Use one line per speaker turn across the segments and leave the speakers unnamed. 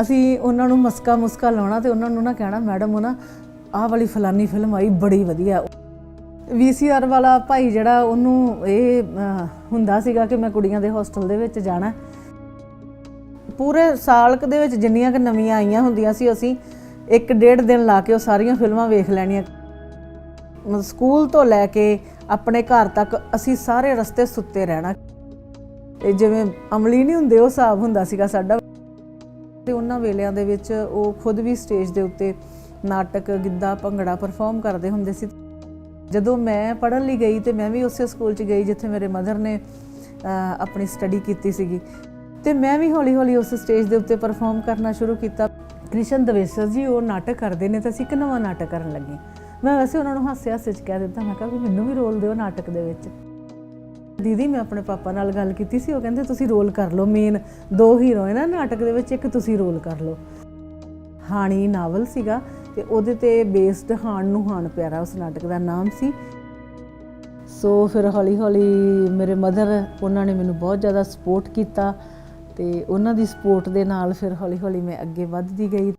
ਅਸੀਂ ਉਹਨਾਂ ਨੂੰ ਮਸਕਾ ਮੁਸਕਾ ਲਾਉਣਾ ਤੇ ਉਹਨਾਂ ਨੂੰ ਨਾ ਕਹਿਣਾ, ਮੈਡਮ, ਉਹ ਨਾ ਆਹ ਵਾਲੀ ਫਲਾਨੀ ਫਿਲਮ ਆਈ ਬੜੀ ਵਧੀਆ। ਵੀਸੀਆਰ ਵਾਲਾ ਭਾਈ ਜਿਹੜਾ ਉਹਨੂੰ ਇਹ ਹੁੰਦਾ ਸੀਗਾ ਕਿ ਮੈਂ ਕੁੜੀਆਂ ਦੇ ਹੋਸਟਲ ਦੇ ਵਿੱਚ ਜਾਣਾ। ਪੂਰੇ ਸਾਲ ਦੇ ਵਿੱਚ ਜਿੰਨੀਆਂ ਕਿ ਨਵੀਆਂ ਆਈਆਂ ਹੁੰਦੀਆਂ ਸੀ, ਅਸੀਂ ਇੱਕ ਡੇਢ ਦਿਨ ਲਾ ਕੇ ਉਹ ਸਾਰੀਆਂ ਫਿਲਮਾਂ ਵੇਖ ਲੈਣੀਆਂ। ਮਤਲਬ ਸਕੂਲ ਤੋਂ ਲੈ ਕੇ ਆਪਣੇ ਘਰ ਤੱਕ ਅਸੀਂ ਸਾਰੇ ਰਸਤੇ ਸੁੱਤੇ ਰਹਿਣਾ। ਇਹ ਜਿਵੇਂ ਅਮਲੀ ਨਹੀਂ ਹੁੰਦੇ, ਉਹ ਹਿਸਾਬ ਹੁੰਦਾ ਸੀਗਾ ਸਾਡਾ। ਤੇ ਉਹਨਾਂ ਵੇਲਿਆਂ ਦੇ ਵਿੱਚ ਉਹ ਖੁਦ ਵੀ ਸਟੇਜ ਦੇ ਉੱਤੇ ਨਾਟਕ, ਗਿੱਧਾ, ਭੰਗੜਾ ਪਰਫਾਰਮ ਕਰਦੇ ਹੁੰਦੇ ਸੀ। ਜਦੋਂ ਮੈਂ ਪੜ੍ਹਨ ਲਈ ਗਈ ਤੇ ਮੈਂ ਵੀ ਉਸੇ ਸਕੂਲ 'ਚ ਗਈ ਜਿੱਥੇ ਮੇਰੇ ਮਦਰ ਨੇ ਆਪਣੀ ਸਟੱਡੀ ਕੀਤੀ ਸੀਗੀ। ਤੇ ਮੈਂ ਵੀ ਹੌਲੀ-ਹੌਲੀ ਉਸ ਸਟੇਜ ਦੇ ਉੱਤੇ ਪਰਫਾਰਮ ਕਰਨਾ ਸ਼ੁਰੂ ਕੀਤਾ। ਕ੍ਰਿਸ਼ਨ ਦਵੇਸਰ ਜੀ ਉਹ ਨਾਟਕ ਕਰਦੇ ਨੇ ਤਾਂ ਅਸੀਂ ਇੱਕ ਨਵਾਂ ਨਾਟਕ ਕਰਨ ਲੱਗੇ। ਮੈਂ ਵੈਸੇ ਉਹਨਾਂ ਨੂੰ ਹਾਸੇ ਹਾਸੇ 'ਚ ਕਹਿ ਦਿੱਤਾ, ਮੈਂ ਕਿਹਾ ਵੀ ਮੈਨੂੰ ਵੀ ਰੋਲ ਦਿਓ ਨਾਟਕ ਦੇ ਵਿੱਚ। ਦੀਦੀ, ਮੈਂ ਆਪਣੇ ਪਾਪਾ ਨਾਲ ਗੱਲ ਕੀਤੀ ਸੀ, ਉਹ ਕਹਿੰਦੇ, ਤੁਸੀਂ ਰੋਲ ਕਰ ਲਓ ਮੇਨ ਦੋ ਹੀਰੋਇਨ ਆ ਨਾਟਕ ਦੇ ਵਿੱਚ, ਇੱਕ ਤੁਸੀਂ ਰੋਲ ਕਰ ਲਓ। ਹਾਣੀ ਨਾਵਲ ਸੀਗਾ ਤੇ ਉਹਦੇ ਤੇ ਬੇਸਡ ਹਾਣ ਨੂੰ ਹਾਣ ਪਿਆਰਾ ਉਸ ਨਾਟਕ ਦਾ ਨਾਮ ਸੀ। ਸੋ ਫਿਰ ਹੌਲੀ ਹੌਲੀ ਮੇਰੇ ਮਦਰ ਉਹਨਾਂ ਨੇ ਮੈਨੂੰ ਬਹੁਤ ਜ਼ਿਆਦਾ ਸਪੋਰਟ ਕੀਤਾ ਤੇ ਉਹਨਾਂ ਦੀ ਸਪੋਰਟ ਦੇ ਨਾਲ ਫਿਰ ਹੌਲੀ ਹੌਲੀ ਮੈਂ ਅੱਗੇ ਵੱਧਦੀ ਗਈ।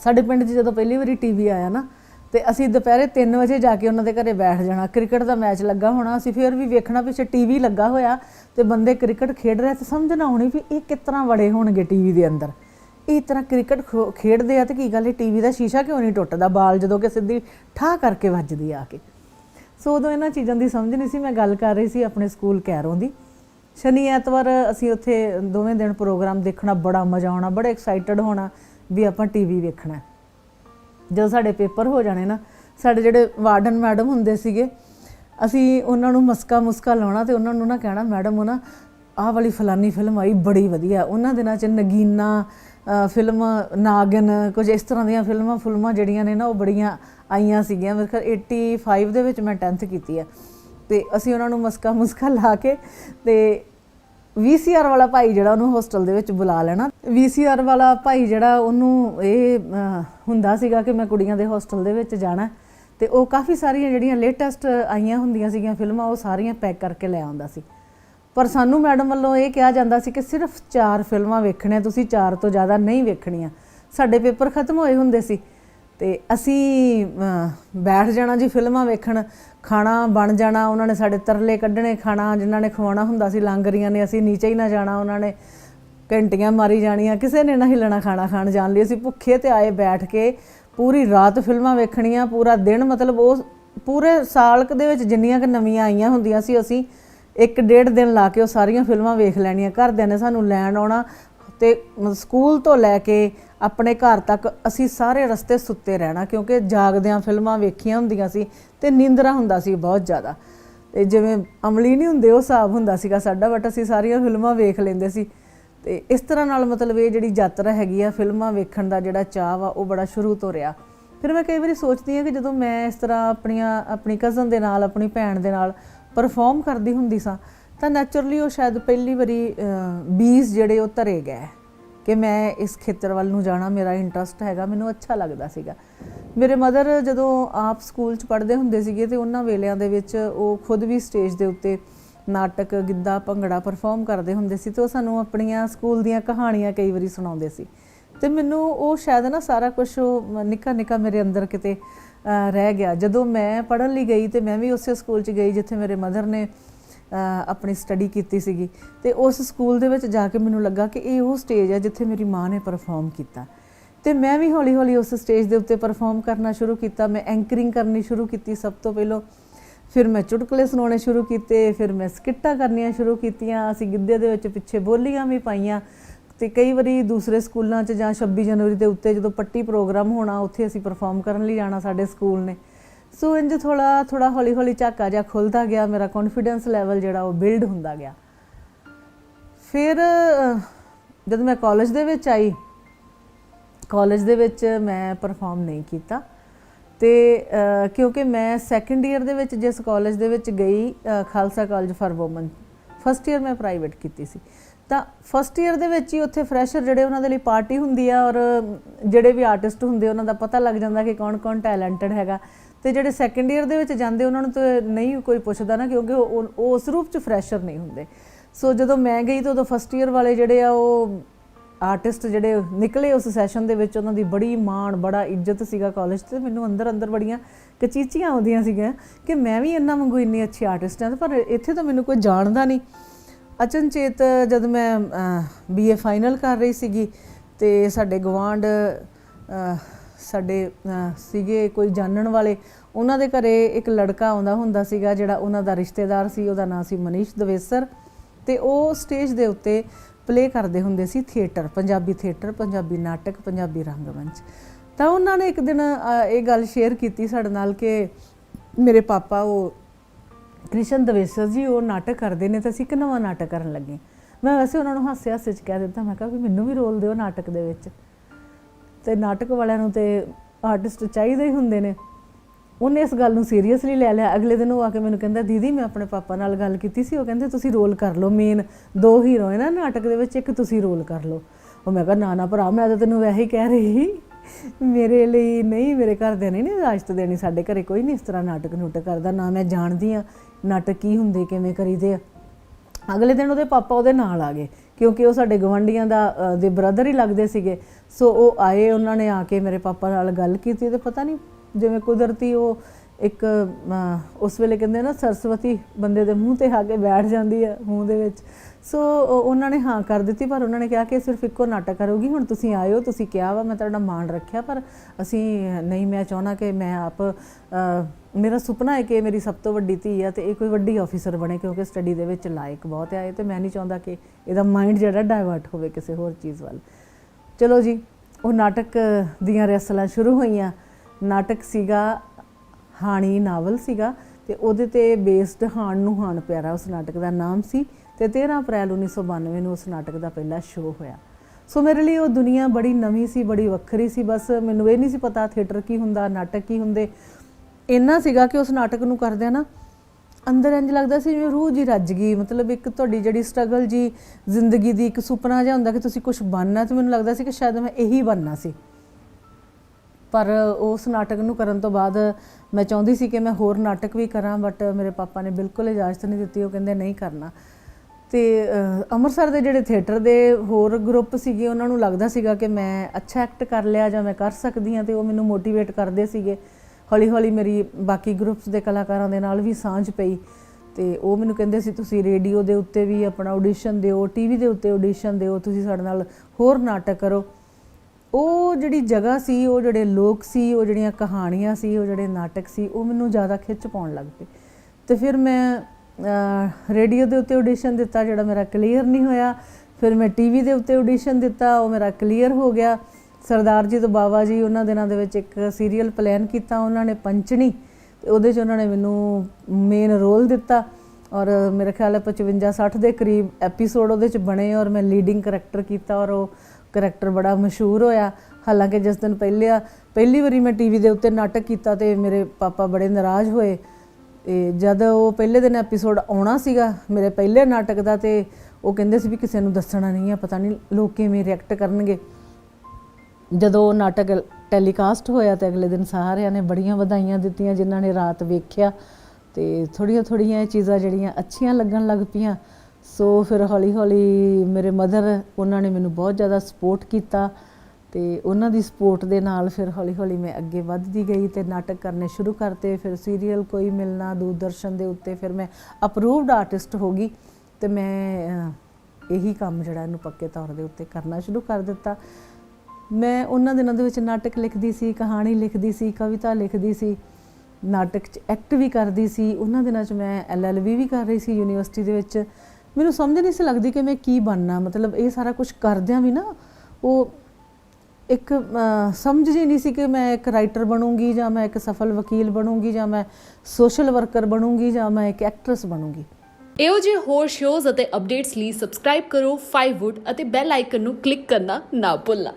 ਸਾਡੇ ਪਿੰਡ 'ਚ ਜਦੋਂ ਪਹਿਲੀ ਵਾਰੀ ਟੀਵੀ ਆਇਆ ਨਾ ਤੇ ਅਸੀਂ ਦੁਪਹਿਰੇ 3 ਵਜੇ ਜਾ ਕੇ ਉਹਨਾਂ ਦੇ ਘਰੇ ਬੈਠ ਜਾਣਾ। ਕ੍ਰਿਕਟ ਦਾ ਮੈਚ ਲੱਗਾ ਹੋਣਾ, ਅਸੀਂ ਫਿਰ ਵੀ ਵੇਖਣਾ ਪਿੱਛੇ ਟੀਵੀ ਲੱਗਾ ਹੋਇਆ ਤੇ ਬੰਦੇ ਕ੍ਰਿਕਟ ਖੇਡ ਰਹੇ ਤੇ ਸਮਝ ਨਾ ਆਉਣੀ ਵੀ ਇਹ ਕਿਸ ਤਰ੍ਹਾਂ ਵੜੇ ਹੋਣਗੇ ਟੀਵੀ ਦੇ ਅੰਦਰ। ਇਹ ਤਰ੍ਹਾਂ ਕ੍ਰਿਕਟ ਖੋ- ਖੇਡਦੇ ਆ ਤੇ ਕੀ ਗੱਲ, ਇਹ ਟੀਵੀ ਦਾ ਸ਼ੀਸ਼ਾ ਕਿਉਂ ਨਹੀਂ ਟੁੱਟਦਾ? ਬਾਲ ਜਦੋਂ ਕਿ ਸਿੱਧੀ ਠਾ ਕਰਕੇ ਵੱਜਦੀ ਆ ਕੇ। ਸੋ ਉਦੋਂ ਇਹਨਾਂ ਚੀਜ਼ਾਂ ਦੀ ਸਮਝ ਨਹੀਂ ਸੀ, ਮੈਂ ਗੱਲ ਕਰ ਰਹੀ ਸੀ ਆਪਣੇ ਸਕੂਲ ਕੈਰੋਂ ਦੀ। ਸ਼ਨੀ ਐਤਵਾਰ ਅਸੀਂ ਉੱਥੇ ਦੋਵੇਂ ਦਿਨ ਪ੍ਰੋਗਰਾਮ ਦੇਖਣਾ, ਬੜਾ ਮਜ਼ਾ ਆਉਣਾ, ਬੜਾ ਐਕਸਾਈਟਡ ਹੋਣਾ ਵੀ ਆਪਾਂ ਟੀਵੀ ਵੇਖਣਾ। ਜਦੋਂ ਸਾਡੇ ਪੇਪਰ ਹੋ ਜਾਣੇ ਨਾ, ਸਾਡੇ ਜਿਹੜੇ ਵਾਰਡਨ ਮੈਡਮ ਹੁੰਦੇ ਸੀਗੇ, ਅਸੀਂ ਉਹਨਾਂ ਨੂੰ ਮਸਕਾ ਮੁਸਕਾ ਲਾਉਣਾ ਤੇ ਉਹਨਾਂ ਨੂੰ ਨਾ ਕਹਿਣਾ, ਮੈਡਮ, ਉਹ ਨਾ ਆਹ ਵਾਲੀ ਫਲਾਨੀ ਫਿਲਮ ਆਈ ਬੜੀ ਵਧੀਆ। ਉਹਨਾਂ ਦਿਨਾਂ 'ਚ ਨਗੀਨਾ ਫਿਲਮ, ਨਾਗਨ, ਕੁਝ ਇਸ ਤਰ੍ਹਾਂ ਦੀਆਂ ਫਿਲਮਾਂ, ਫੁਲਮਾਂ ਜਿਹੜੀਆਂ ਨੇ ਨਾ ਉਹ ਬੜੀਆਂ ਆਈਆਂ ਸੀਗੀਆਂ। ਮੇਰੇ ਖਿਆਲ 85 ਦੇ ਵਿੱਚ ਮੈਂ 10th ਕੀਤੀ ਹੈ। ਤੇ ਅਸੀਂ ਉਹਨਾਂ ਨੂੰ ਮਸਕਾ ਮੁਸਕਾ ਲਾ ਕੇ ਤੇ ਵੀਸੀਆਰ ਵਾਲਾ ਭਾਈ ਜਿਹੜਾ ਉਹਨੂੰ ਹੋਸਟਲ ਦੇ ਵਿੱਚ ਬੁਲਾ ਲੈਣਾ। ਵੀਸੀਆਰ ਵਾਲਾ ਭਾਈ ਜਿਹੜਾ ਉਹਨੂੰ ਇਹ ਹੁੰਦਾ ਸੀਗਾ ਕਿ ਮੈਂ ਕੁੜੀਆਂ ਦੇ ਹੋਸਟਲ ਦੇ ਵਿੱਚ ਜਾਣਾ ਤੇ ਉਹ ਕਾਫੀ ਸਾਰੀਆਂ ਜਿਹੜੀਆਂ ਲੇਟੈਸਟ ਆਈਆਂ ਹੁੰਦੀਆਂ ਸੀਗੀਆਂ ਫਿਲਮਾਂ, ਉਹ ਸਾਰੀਆਂ ਪੈਕ ਕਰਕੇ ਲੈ ਆਉਂਦਾ ਸੀ। ਪਰ ਸਾਨੂੰ ਮੈਡਮ ਵੱਲੋਂ ਇਹ ਕਿਹਾ ਜਾਂਦਾ ਸੀ ਕਿ ਸਿਰਫ 4 ਫਿਲਮਾਂ ਵੇਖਣੀਆਂ, ਤੁਸੀਂ 4 ਤੋਂ ਜ਼ਿਆਦਾ ਨਹੀਂ ਵੇਖਣੀਆਂ। ਸਾਡੇ ਪੇਪਰ ਖਤਮ ਹੋਏ ਹੁੰਦੇ ਸੀ। ਤੇ ਅਸੀਂ ਬੈਠ ਜਾਣਾ ਜੀ ਫਿਲਮਾਂ ਵੇਖਣ। ਖਾਣਾ ਬਣ ਜਾਣਾ, ਉਹਨਾਂ ਨੇ ਸਾਡੇ ਤਰਲੇ ਕੱਢਣੇ, ਖਾਣਾ ਜਿਨ੍ਹਾਂ ਨੇ ਖਵਾਉਣਾ ਹੁੰਦਾ ਸੀ, ਲਾਂਗਰੀਆਂ ਨੇ ਅਸੀਂ ਨੀਚੇ ਹੀ ਨਾ ਜਾਣਾ, ਉਹਨਾਂ ਨੇ ਘੰਟੀਆਂ ਮਾਰੀ ਜਾਣੀਆਂ, ਕਿਸੇ ਨੇ ਨਾ ਹਿਲਣਾ ਖਾਣਾ ਖਾਣ ਜਾਣ ਲਈ। ਅਸੀਂ ਭੁੱਖੇ ਤੇ ਆਏ ਬੈਠ ਕੇ ਪੂਰੀ ਰਾਤ ਫਿਲਮਾਂ ਵੇਖਣੀਆਂ, ਪੂਰਾ ਦਿਨ ਮਤਲਬ ਉਹ ਪੂਰੇ ਸਾਲ ਦੇ ਵਿੱਚ ਜਿੰਨੀਆਂ ਕਿ ਨਵੀਆਂ ਆਈਆਂ ਹੁੰਦੀਆਂ ਸੀ, ਅਸੀਂ ਇੱਕ ਡੇਢ ਦਿਨ ਲਾ ਕੇ ਉਹ ਸਾਰੀਆਂ ਫਿਲਮਾਂ ਵੇਖ ਲੈਣੀਆਂ। ਘਰਦਿਆਂ ਨੇ ਸਾਨੂੰ ਲੈਣ ਆਉਣਾ ਤੇ ਸਕੂਲ ਤੋਂ ਲੈ ਕੇ ਆਪਣੇ ਘਰ ਤੱਕ ਅਸੀਂ ਸਾਰੇ ਰਸਤੇ ਸੁੱਤੇ ਰਹਿਣਾ, ਕਿਉਂਕਿ ਜਾਗਦਿਆਂ ਫਿਲਮਾਂ ਵੇਖੀਆਂ ਹੁੰਦੀਆਂ ਸੀ ਤੇ ਨੀਂਦਰਾ ਹੁੰਦਾ ਸੀ ਬਹੁਤ ਜ਼ਿਆਦਾ। ਤੇ ਜਿਵੇਂ ਅਮਲੀ ਨਹੀਂ ਹੁੰਦੇ, ਉਹ ਹਿਸਾਬ ਹੁੰਦਾ ਸੀਗਾ ਸਾਡਾ ਬਟ ਅਸੀਂ ਸਾਰੀਆਂ ਫਿਲਮਾਂ ਵੇਖ ਲੈਂਦੇ ਸੀ। ਤੇ ਇਸ ਤਰ੍ਹਾਂ ਨਾਲ ਮਤਲਬ ਇਹ ਜਿਹੜੀ ਯਾਤਰਾ ਹੈਗੀ ਆ, ਫਿਲਮਾਂ ਵੇਖਣ ਦਾ ਜਿਹੜਾ ਚਾਹ ਵਾ ਉਹ ਬੜਾ ਸ਼ੁਰੂ ਤੋਂ ਰਿਹਾ। ਫਿਰ ਮੈਂ ਕਈ ਵਾਰੀ ਸੋਚਦੀ ਹਾਂ ਕਿ ਜਦੋਂ ਮੈਂ ਇਸ ਤਰ੍ਹਾਂ ਆਪਣੀਆਂ, ਆਪਣੀ ਕਜ਼ਨ ਦੇ ਨਾਲ, ਆਪਣੀ ਭੈਣ ਦੇ ਨਾਲ ਪਰਫਾਰਮ ਕਰਦੀ ਹੁੰਦੀ ਸਾਂ, ਤਾਂ ਨੈਚੁਰਲੀ ਉਹ ਸ਼ਾਇਦ ਪਹਿਲੀ ਵਾਰੀ ਬੀਜ ਜਿਹੜੇ ਉਹ ਧਰੇ ਗਏ। ਕਿ ਮੈਂ ਇਸ ਖੇਤਰ ਵੱਲ ਨੂੰ ਜਾਣਾ, ਮੇਰਾ ਇੰਟਰਸਟ ਹੈਗਾ, ਮੈਨੂੰ ਅੱਛਾ ਲੱਗਦਾ ਸੀਗਾ। ਮੇਰੇ ਮਦਰ ਜਦੋਂ ਆਪ ਸਕੂਲ 'ਚ ਪੜ੍ਹਦੇ ਹੁੰਦੇ ਸੀਗੇ ਤੇ ਉਹਨਾਂ ਵੇਲਿਆਂ ਦੇ ਵਿੱਚ ਉਹ ਖੁਦ ਵੀ ਸਟੇਜ ਦੇ ਉੱਤੇ ਨਾਟਕ, ਗਿੱਧਾ, ਭੰਗੜਾ ਪਰਫਾਰਮ ਕਰਦੇ ਹੁੰਦੇ ਸੀ ਤੇ ਉਹ ਸਾਨੂੰ ਆਪਣੀਆਂ ਸਕੂਲ ਦੀਆਂ ਕਹਾਣੀਆਂ ਕਈ ਵਾਰੀ ਸੁਣਾਉਂਦੇ ਸੀ। ਤੇ ਮੈਨੂੰ ਉਹ ਸ਼ਾਇਦ ਨਾ ਸਾਰਾ ਕੁਝ ਉਹ ਨਿੱਕਾ ਨਿੱਕਾ ਮੇਰੇ ਅੰਦਰ ਕਿਤੇ ਰਹਿ ਗਿਆ। ਜਦੋਂ ਮੈਂ ਪੜ੍ਹਨ ਲਈ ਗਈ ਤੇ ਮੈਂ ਵੀ ਉਸੇ ਸਕੂਲ 'ਚ ਗਈ ਜਿੱਥੇ ਮੇਰੇ ਮਦਰ ਨੇ ਆਪਣੀ ਸਟੱਡੀ ਕੀਤੀ ਸੀਗੀ। ਤੇ ਉਸ ਸਕੂਲ ਦੇ ਵਿੱਚ ਜਾ ਕੇ ਮੈਨੂੰ ਲੱਗਾ ਕਿ ਇਹ ਉਹ ਸਟੇਜ ਹੈ ਜਿੱਥੇ ਮੇਰੀ ਮਾਂ ਨੇ ਪਰਫਾਰਮ ਕੀਤਾ। ਤੇ ਮੈਂ ਵੀ ਹੌਲੀ ਹੌਲੀ ਉਸ ਸਟੇਜ ਦੇ ਉੱਤੇ ਪਰਫਾਰਮ ਕਰਨਾ ਸ਼ੁਰੂ ਕੀਤਾ। ਮੈਂ ਐਂਕਰਿੰਗ ਕਰਨੀ ਸ਼ੁਰੂ ਕੀਤੀ ਸਭ ਤੋਂ ਪਹਿਲਾਂ। ਫਿਰ ਮੈਂ ਚੁਟਕਲੇ ਸੁਣਾਉਣੇ ਸ਼ੁਰੂ ਕੀਤੇ ਫਿਰ ਮੈਂ ਸਕਿੱਟਾਂ ਕਰਨੀਆਂ ਸ਼ੁਰੂ ਕੀਤੀਆਂ ਅਸੀਂ ਗਿੱਧੇ ਦੇ ਵਿੱਚ ਪਿੱਛੇ ਬੋਲੀਆਂ ਵੀ ਪਾਈਆਂ। ਤੇ ਕਈ ਵਾਰੀ ਦੂਸਰੇ ਸਕੂਲਾਂ 'ਚ ਜਾਂ 26 ਜਨਵਰੀ ਦੇ ਉੱਤੇ ਜਦੋਂ ਪੱਟੀ ਪ੍ਰੋਗਰਾਮ ਹੋਣਾ ਉੱਥੇ ਅਸੀਂ ਪਰਫਾਰਮ ਕਰਨ ਲਈ ਜਾਣਾ ਸਾਡੇ ਸਕੂਲ ਨੇ। ਸੋ ਇੰਜ ਥੋੜਾ ਥੋੜਾ ਹੌਲੀ ਹੌਲੀ ਝਾਕਾ ਜਿਹਾ ਖੁੱਲਦਾ ਗਿਆ ਮੇਰਾ ਕੌਨਫੀਡੈਂਸ ਲੈਵਲ ਜਿਹੜਾ ਉਹ ਬਿਲਡ ਹੁੰਦਾ ਗਿਆ। ਫਿਰ ਅਹ, ਜਦੋਂ ਮੈਂ ਕਾਲਜ ਦੇ ਵਿੱਚ ਆਈ ਕਾਲਜ ਦੇ ਵਿੱਚ ਮੈਂ ਪਰਫਾਰਮ ਨਹੀਂ ਕੀਤਾ। ਤੇ ਕਿਉਂਕਿ ਮੈਂ ਸੈਕੰਡ ਈਅਰ ਦੇ ਵਿੱਚ ਜਿਸ ਕਾਲਜ ਦੇ ਵਿੱਚ ਗਈ Khalsa college for women first year ਮੈਂ ਪ੍ਰਾਈਵੇਟ ਕੀਤੀ ਸੀ। ਤਾਂ ਫਸਟ ਈਅਰ ਦੇ ਵਿੱਚ ਹੀ ਉੱਥੇ ਫਰੈਸ਼ਰ ਜਿਹੜੇ ਉਹਨਾਂ ਦੇ ਲਈ ਪਾਰਟੀ ਹੁੰਦੀ ਆ ਔਰ ਜਿਹੜੇ ਵੀ ਆਰਟਿਸਟ ਹੁੰਦੇ ਉਹਨਾਂ ਦਾ ਪਤਾ ਲੱਗ ਜਾਂਦਾ ਕਿ ਕੌਣ ਕੌਣ ਟੈਲੈਂਟਡ ਹੈਗਾ। ਤੇ ਜਿਹੜੇ ਸੈਕੰਡ ਈਅਰ ਦੇ ਵਿੱਚ ਜਾਂਦੇ, ਉਹਨਾਂ ਨੂੰ ਤਾਂ ਨਹੀਂ ਕੋਈ ਪੁੱਛਦਾ ਨਾ, ਕਿਉਂਕਿ ਉਹ- ਉਹ ਉਸ ਰੂਪ ਚ ਫਰੈਸ਼ਰ ਨਹੀਂ ਹੁੰਦੇ। ਸੋ ਜਦੋਂ ਮੈਂ ਗਈ ਤਾਂ ਉਦੋਂ ਫਸਟ ਈਅਰ ਵਾਲੇ ਜਿਹੜੇ ਆ, ਉਹ ਆਰਟਿਸਟ ਜਿਹੜੇ ਨਿਕਲੇ ਉਸ ਸੈਸ਼ਨ ਦੇ ਵਿੱਚ, ਉਹਨਾਂ ਦੀ ਬੜੀ ਮਾਣ, ਬੜਾ ਇੱਜ਼ਤ ਸੀਗਾ ਕਾਲਜ ਤੇ ਮੈਨੂੰ ਅੰਦਰ ਅੰਦਰ ਬੜੀਆਂ ਕਚੀਚੀਆਂ ਆਉਂਦੀਆਂ ਸੀਗੀਆਂ ਕਿ ਮੈਂ ਵੀ ਇੰਨਾ ਵਾਂਗੂ ਇੰਨੀ ਅੱਛੀ ਆਰਟਿਸਟ ਹਾਂ ਪਰ ਇੱਥੇ ਤਾਂ ਮੈਨੂੰ ਕੋਈ ਜਾਣਦਾ ਨਹੀਂ। ਅਚਨਚੇਤ ਜਦ ਮੈਂ ਬੀਏ ਫਾਈਨਲ ਕਰ ਰਹੀ ਸੀਗੀ ਤੇ ਸਾਡੇ ਗਵਾਂਡ ਸਾਡੇ ਸੀਗੇ ਕੋਈ ਜਾਣਨ ਵਾਲੇ, ਉਹਨਾਂ ਦੇ ਘਰੇ ਇੱਕ ਲੜਕਾ ਆਉਂਦਾ ਹੁੰਦਾ ਸੀਗਾ ਜਿਹੜਾ ਉਹਨਾਂ ਦਾ ਰਿਸ਼ਤੇਦਾਰ ਸੀ, ਉਹਦਾ ਨਾਮ ਸੀ ਮਨੀਸ਼ ਦਵੇਸਰ ਤੇ ਉਹ ਸਟੇਜ ਦੇ ਉੱਤੇ ਪਲੇ ਕਰਦੇ ਹੁੰਦੇ ਸੀ ਥੀਏਟਰ ਪੰਜਾਬੀ ਥੀਏਟਰ ਪੰਜਾਬੀ ਨਾਟਕ, ਪੰਜਾਬੀ ਰੰਗਮੰਚ। ਤਾਂ ਉਹਨਾਂ ਨੇ ਇੱਕ ਦਿਨ ਇਹ ਗੱਲ ਸ਼ੇਅਰ ਕੀਤੀ ਸਾਡੇ ਨਾਲ ਕਿ ਮੇਰੇ ਪਾਪਾ, ਉਹ ਕ੍ਰਿਸ਼ਨ ਦਵੇਸਰ ਜੀ, ਉਹ ਨਾਟਕ ਕਰਦੇ ਨੇ ਤਾਂ ਅਸੀਂ ਇੱਕ ਨਵਾਂ ਨਾਟਕ ਕਰਨ ਲੱਗੇ। ਮੈਂ ਵੈਸੇ ਉਹਨਾਂ ਨੂੰ ਹਾਸੇ ਹਾਸੇ ਚ ਕਹਿ ਦਿੱਤਾ, ਮੈਂ ਕਿਹਾ ਵੀ ਮੈਨੂੰ ਵੀ ਰੋਲ ਦਿਓ ਨਾਟਕ ਦੇ ਵਿੱਚ। ਤੇ ਨਾਟਕ ਵਾਲਿਆਂ ਨੂੰ ਤੇ ਆਰਟਿਸਟ ਚਾਹੀਦੇ ਹੀ ਹੁੰਦੇ ਨੇ। ਉਹਨੇ ਇਸ ਗੱਲ ਨੂੰ ਸੀਰੀਅਸਲੀ ਲੈ ਲਿਆ। ਅਗਲੇ ਦਿਨ ਉਹ ਆ ਕੇ ਮੈਨੂੰ ਕਹਿੰਦਾ, ਦੀਦੀ, ਮੈਂ ਆਪਣੇ ਪਾਪਾ ਨਾਲ ਗੱਲ ਕੀਤੀ ਸੀ। ਉਹ ਕਹਿੰਦੇ, ਤੁਸੀਂ ਰੋਲ ਕਰ ਲਓ ਮੇਨ। ਦੋ ਹੀਰੋ ਹੈ ਨਾ ਨਾਟਕ ਦੇ ਵਿੱਚ, ਇੱਕ ਤੁਸੀਂ ਰੋਲ ਕਰ ਲਓ। ਉਹ ਮੈਂ ਕਿਹਾ, ਨਾ ਨਾ ਭਰਾ, ਮੈਂ ਤਾਂ ਤੈਨੂੰ ਵੈਸੇ ਹੀ ਕਹਿ ਰਹੀ। ਮੇਰੇ ਲਈ ਨਹੀਂ, ਮੇਰੇ ਘਰਦਿਆਂ ਨੇ ਨਹੀਂ ਇਜਾਜ਼ਤ ਦੇਣੀ ਸਾਡੇ ਘਰੇ ਕੋਈ ਨਹੀਂ ਇਸ ਤਰ੍ਹਾਂ ਨਾਟਕ ਨੂਟਕ ਕਰਦਾ। ਨਾ ਮੈਂ ਜਾਣਦੀ ਆ ਨਾਟਕ ਕੀ ਹੁੰਦੇ, ਕਿਵੇਂ ਕਰੀਦੇ ਆ। ਅਗਲੇ ਦਿਨ ਉਹਦੇ ਪਾਪਾ ਉਹਦੇ ਨਾਲ ਆ ਗਏ, ਕਿਉਂਕਿ ਉਹ ਸਾਡੇ ਗਵੰਡੀਆਂ ਦਾ ਦੇ ਬ੍ਰਦਰ ਹੀ ਲੱਗਦੇ ਸੀਗੇ। ਸੋ ਉਹ ਆਏ, ਉਹਨਾਂ ਨੇ ਆ ਕੇ ਮੇਰੇ ਪਾਪਾ ਨਾਲ ਗੱਲ ਕੀਤੀ। ਤੇ ਪਤਾ ਨਹੀਂ ਜਿਵੇਂ ਕੁਦਰਤੀ ਉਹ ਇੱਕ ਉਸ ਵੇਲੇ ਕਹਿੰਦੇ ਨਾ, ਸਰਸਵਤੀ ਬੰਦੇ ਦੇ ਮੂੰਹ ਤੇ ਆ ਕੇ ਬੈਠ ਜਾਂਦੀ ਹੈ ਮੂੰਹ ਦੇ ਵਿੱਚ। ਸੋ ਉਹਨਾਂ ਨੇ ਹਾਂ ਕਰ ਦਿੱਤੀ, ਪਰ ਉਹਨਾਂ ਨੇ ਕਿਹਾ ਕਿ ਸਿਰਫ ਇੱਕੋ ਨਾਟਕ ਕਰੋਗੀ, ਹੁਣ ਤੁਸੀਂ ਆਇਓ, ਤੁਸੀਂ ਕਿਹਾ ਵਾ, ਮੈਂ ਤੁਹਾਡਾ ਮਾਣ ਰੱਖਿਆ, ਪਰ ਅਸੀਂ ਨਹੀਂ, ਮੈਂ ਚਾਹੁੰਦਾ ਕਿ ਮੈਂ ਆਪ ਮੇਰਾ ਸੁਪਨਾ ਹੈ ਕਿ ਮੇਰੀ ਸਭ ਤੋਂ ਵੱਡੀ ਧੀ ਆ ਤੇ ਇਹ ਕੋਈ ਵੱਡੀ ਆਫੀਸਰ ਬਣੇ, ਕਿਉਂਕਿ ਸਟੱਡੀ ਦੇ ਵਿੱਚ ਲਾਇਕ ਬਹੁਤ ਹੈ ਤੇ ਮੈਂ ਨਹੀਂ ਚਾਹੁੰਦਾ ਕਿ ਇਹਦਾ ਮਾਈਂਡ ਜਿਹੜਾ ਡਾਇਵਰਟ ਹੋਵੇ ਕਿਸੇ ਹੋਰ ਚੀਜ਼ ਵੱਲ। ਚਲੋ ਜੀ, ਉਹ ਨਾਟਕ ਦੀਆਂ ਰਿਹਰਸਲਾਂ ਸ਼ੁਰੂ ਹੋਈਆਂ। ਨਾਟਕ ਸੀਗਾ, ਹਾਣੀ ਨਾਵਲ ਸੀਗਾ ਤੇ ਉਹਦੇ ਤੇ ਬੇਸਡ ਹਾਣ ਨੂੰ ਹਾਣ ਪਿਆਰਾ ਉਸ ਨਾਟਕ ਦਾ ਨਾਮ ਸੀ ਤੇ 13 ਅਪ੍ਰੈਲ 1992 ਨੂੰ ਉਸ ਨਾਟਕ ਦਾ ਪਹਿਲਾ ਸ਼ੋਅ ਹੋਇਆ। ਸੋ ਮੇਰੇ ਲਈ ਉਹ ਦੁਨੀਆ ਬੜੀ ਨਵੀਂ ਸੀ, ਬੜੀ ਵੱਖਰੀ ਸੀ, ਬਸ ਮੈਨੂੰ ਇਹ ਨਹੀਂ ਸੀ ਪਤਾ ਥੀਏਟਰ ਕੀ ਹੁੰਦਾ, ਨਾਟਕ ਕੀ ਹੁੰਦੇ। ਇੰਨਾ ਸੀਗਾ ਕਿ ਉਸ ਨਾਟਕ ਨੂੰ ਕਰਦਿਆਂ ਨਾ ਅੰਦਰ ਇੰਜ ਲੱਗਦਾ ਸੀ ਜਿਵੇਂ ਰੂਹ ਜੀ ਰੱਜ ਗਈ, ਮਤਲਬ ਇੱਕ ਤੁਹਾਡੀ ਜਿਹੜੀ ਸਟਰਗਲ ਜੀ ਜ਼ਿੰਦਗੀ ਦੀ ਇੱਕ ਸੁਪਨਾ ਜਿਹਾ ਹੁੰਦਾ ਕਿ ਤੁਸੀਂ ਕੁਝ ਬਣਨਾ ਤੇ ਮੈਨੂੰ ਲੱਗਦਾ ਸੀ ਕਿ ਸ਼ਾਇਦ ਮੈਂ ਇਹੀ ਬਣਨਾ ਸੀ। ਪਰ ਉਸ ਨਾਟਕ ਨੂੰ ਕਰਨ ਤੋਂ ਬਾਅਦ ਮੈਂ ਚਾਹੁੰਦੀ ਸੀ ਕਿ ਮੈਂ ਹੋਰ ਨਾਟਕ ਵੀ ਕਰਾਂ ਬਟ ਮੇਰੇ ਪਾਪਾ ਨੇ ਬਿਲਕੁਲ ਇਜਾਜ਼ਤ ਨਹੀਂ ਦਿੱਤੀ, ਉਹ ਕਹਿੰਦੇ ਨਹੀਂ ਕਰਨਾ। ਤੇ ਅੰਮ੍ਰਿਤਸਰ ਦੇ ਜਿਹੜੇ ਥੀਏਟਰ ਦੇ ਹੋਰ ਗਰੁੱਪ ਸੀਗੇ, ਉਹਨਾਂ ਨੂੰ ਲੱਗਦਾ ਸੀਗਾ ਕਿ ਮੈਂ ਅੱਛਾ ਐਕਟ ਕਰ ਲਿਆ ਜਾਂ ਮੈਂ ਕਰ ਸਕਦੀ ਹਾਂ, ਤੇ ਉਹ ਮੈਨੂੰ ਮੋਟੀਵੇਟ ਕਰਦੇ ਸੀਗੇ। ਹੌਲੀ ਹੌਲੀ ਮੇਰੀ ਬਾਕੀ ਗਰੁੱਪਸ ਦੇ ਕਲਾਕਾਰਾਂ ਦੇ ਨਾਲ ਵੀ ਸਾਂਝ ਪਈ, ਤੇ ਉਹ ਮੈਨੂੰ ਕਹਿੰਦੇ ਸੀ, ਤੁਸੀਂ ਰੇਡੀਓ ਦੇ ਉੱਤੇ ਵੀ ਆਪਣਾ ਆਡੀਸ਼ਨ ਦਿਓ ਟੀਵੀ ਦੇ ਉੱਤੇ ਆਡੀਸ਼ਨ ਦਿਓ, ਤੁਸੀਂ ਸਾਡੇ ਨਾਲ ਹੋਰ ਨਾਟਕ ਕਰੋ। ਉਹ ਜਿਹੜੀ ਜਗ੍ਹਾ ਸੀ, ਉਹ ਜਿਹੜੇ ਲੋਕ ਸੀ, ਉਹ ਜਿਹੜੀਆਂ ਕਹਾਣੀਆਂ ਸੀ, ਉਹ ਜਿਹੜੇ ਨਾਟਕ ਸੀ, ਉਹ ਮੈਨੂੰ ਜ਼ਿਆਦਾ ਖਿੱਚ ਪਾਉਣ ਲੱਗ ਪਏ। ਤੇ ਫਿਰ ਮੈਂ ਰੇਡੀਓ ਦੇ ਉੱਤੇ ਆਡੀਸ਼ਨ ਦਿੱਤਾ, ਜਿਹੜਾ ਮੇਰਾ ਕਲੀਅਰ ਨਹੀਂ ਹੋਇਆ। ਫਿਰ ਮੈਂ ਟੀਵੀ ਦੇ ਉੱਤੇ ਆਡੀਸ਼ਨ ਦਿੱਤਾ, ਉਹ ਮੇਰਾ ਕਲੀਅਰ ਹੋ ਗਿਆ। ਸਰਦਾਰ ਜੀ ਤੋਂ ਬਾਵਾ ਜੀ, ਉਹਨਾਂ ਦਿਨਾਂ ਦੇ ਵਿੱਚ ਇੱਕ ਸੀਰੀਅਲ ਪਲਾਨ ਕੀਤਾ ਉਹਨਾਂ ਨੇ ਪੰਚਣੀ ਤੇ ਉਹਦੇ 'ਚ ਉਹਨਾਂ ਨੇ ਮੈਨੂੰ ਮੇਨ ਰੋਲ ਦਿੱਤਾ। ਔਰ ਮੇਰੇ ਖਿਆਲ ਹੈ 55 60 ਦੇ ਕਰੀਬ ਐਪੀਸੋਡ ਉਹਦੇ 'ਚ ਬਣੇ ਔਰ ਮੈਂ ਲੀਡਿੰਗ ਕਰੈਕਟਰ ਕੀਤਾ ਔਰ ਉਹ ਕਰੈਕਟਰ ਬੜਾ ਮਸ਼ਹੂਰ ਹੋਇਆ। ਹਾਲਾਂਕਿ ਜਿਸ ਦਿਨ ਪਹਿਲਿਆ ਪਹਿਲੀ ਵਾਰੀ ਮੈਂ ਟੀਵੀ ਦੇ ਉੱਤੇ ਨਾਟਕ ਕੀਤਾ ਤੇ ਮੇਰੇ ਪਾਪਾ ਬੜੇ ਨਾਰਾਜ਼ ਹੋਏ। ਤੇ ਜਦ ਉਹ ਪਹਿਲੇ ਦਿਨ ਐਪੀਸੋਡ ਆਉਣਾ ਸੀਗਾ ਮੇਰੇ ਪਹਿਲੇ ਨਾਟਕ ਦਾ ਤੇ ਉਹ ਕਹਿੰਦੇ ਸੀ ਵੀ ਕਿਸੇ ਨੂੰ ਦੱਸਣਾ ਨਹੀਂ ਆ, ਪਤਾ ਨਹੀਂ ਲੋਕ ਕਿਵੇਂ ਰਿਐਕਟ ਕਰਨਗੇ। ਜਦੋਂ ਉਹ ਨਾਟਕ ਟੈਲੀਕਾਸਟ ਹੋਇਆ ਤੇ ਅਗਲੇ ਦਿਨ ਸਾਰਿਆਂ ਨੇ ਬੜੀਆਂ ਵਧਾਈਆਂ ਦਿੱਤੀਆਂ ਜਿਨ੍ਹਾਂ ਨੇ ਰਾਤ ਵੇਖਿਆ ਤੇ ਥੋੜੀਆਂ ਥੋੜੀਆਂ ਇਹ ਚੀਜ਼ਾਂ ਜਿਹੜੀਆਂ ਅੱਛੀਆਂ ਲੱਗਣ ਲੱਗ ਪਈਆਂ। ਸੋ ਫਿਰ ਹੌਲੀ ਹੌਲੀ ਮੇਰੇ ਮਦਰ ਉਹਨਾਂ ਨੇ ਮੈਨੂੰ ਬਹੁਤ ਜ਼ਿਆਦਾ ਸਪੋਰਟ ਕੀਤਾ ਤੇ ਉਹਨਾਂ ਦੀ ਸਪੋਰਟ ਦੇ ਨਾਲ ਫਿਰ ਹੌਲੀ ਹੌਲੀ ਮੈਂ ਅੱਗੇ ਵੱਧਦੀ ਗਈ ਤੇ ਨਾਟਕ ਕਰਨੇ ਸ਼ੁਰੂ ਕਰਤੇ, ਫਿਰ ਸੀਰੀਅਲ ਕੋਈ ਮਿਲਣਾ, ਦੂਰਦਰਸ਼ਨ ਦੇ ਉੱਤੇ ਫਿਰ ਮੈਂ ਅਪਰੂਵਡ ਆਰਟਿਸਟ ਹੋ ਗਈ ਤੇ ਮੈਂ ਇਹੀ ਕੰਮ ਜਿਹੜਾ ਇਹਨੂੰ ਪੱਕੇ ਤੌਰ ਦੇ ਉੱਤੇ ਕਰਨਾ ਸ਼ੁਰੂ ਕਰ ਦਿੱਤਾ। ਮੈਂ ਉਹਨਾਂ ਦਿਨਾਂ ਦੇ ਵਿੱਚ ਨਾਟਕ ਲਿਖਦੀ ਸੀ, ਕਹਾਣੀ ਲਿਖਦੀ ਸੀ, ਕਵਿਤਾ ਲਿਖਦੀ ਸੀ, ਨਾਟਕ 'ਚ ਐਕਟ ਵੀ ਕਰਦੀ ਸੀ। ਉਹਨਾਂ ਦਿਨਾਂ 'ਚ ਮੈਂ ਐਲਐਲਬੀ ਵੀ ਕਰ ਰਹੀ ਸੀ ਯੂਨੀਵਰਸਿਟੀ ਦੇ ਵਿੱਚ। ਮੈਨੂੰ ਸਮਝ ਨਹੀਂ ਸੀ ਲੱਗਦੀ ਕਿ ਮੈਂ ਕੀ ਬਣਨਾ, ਮਤਲਬ ਇਹ ਸਾਰਾ ਕੁਝ ਕਰਦਿਆਂ ਵੀ ਨਾ ਉਹ ਇੱਕ ਸਮਝ ਜੀ ਨਹੀਂ ਸੀ ਕਿ ਮੈਂ ਇੱਕ ਰਾਈਟਰ ਬਣੂੰਗੀ ਜਾਂ ਮੈਂ ਇੱਕ ਸਫਲ ਵਕੀਲ ਬਣੂੰਗੀ ਜਾਂ ਮੈਂ ਸੋਸ਼ਲ ਵਰਕਰ ਬਣੂੰਗੀ ਜਾਂ ਮੈਂ ਇੱਕ ਐਕਟਰੈਸ ਬਣੂੰਗੀ।
ਇਹੋ ਜਿਹੇ ਹੋਰ ਸ਼ੋਜ਼ ਅਤੇ ਅਪਡੇਟਸ ਲਈ ਸਬਸਕ੍ਰਾਈਬ ਕਰੋ 5wood ਅਤੇ ਬੈਲ ਆਈਕਨ ਨੂੰ ਕਲਿੱਕ ਕਰਨਾ ਨਾ ਭੁੱਲਣਾ।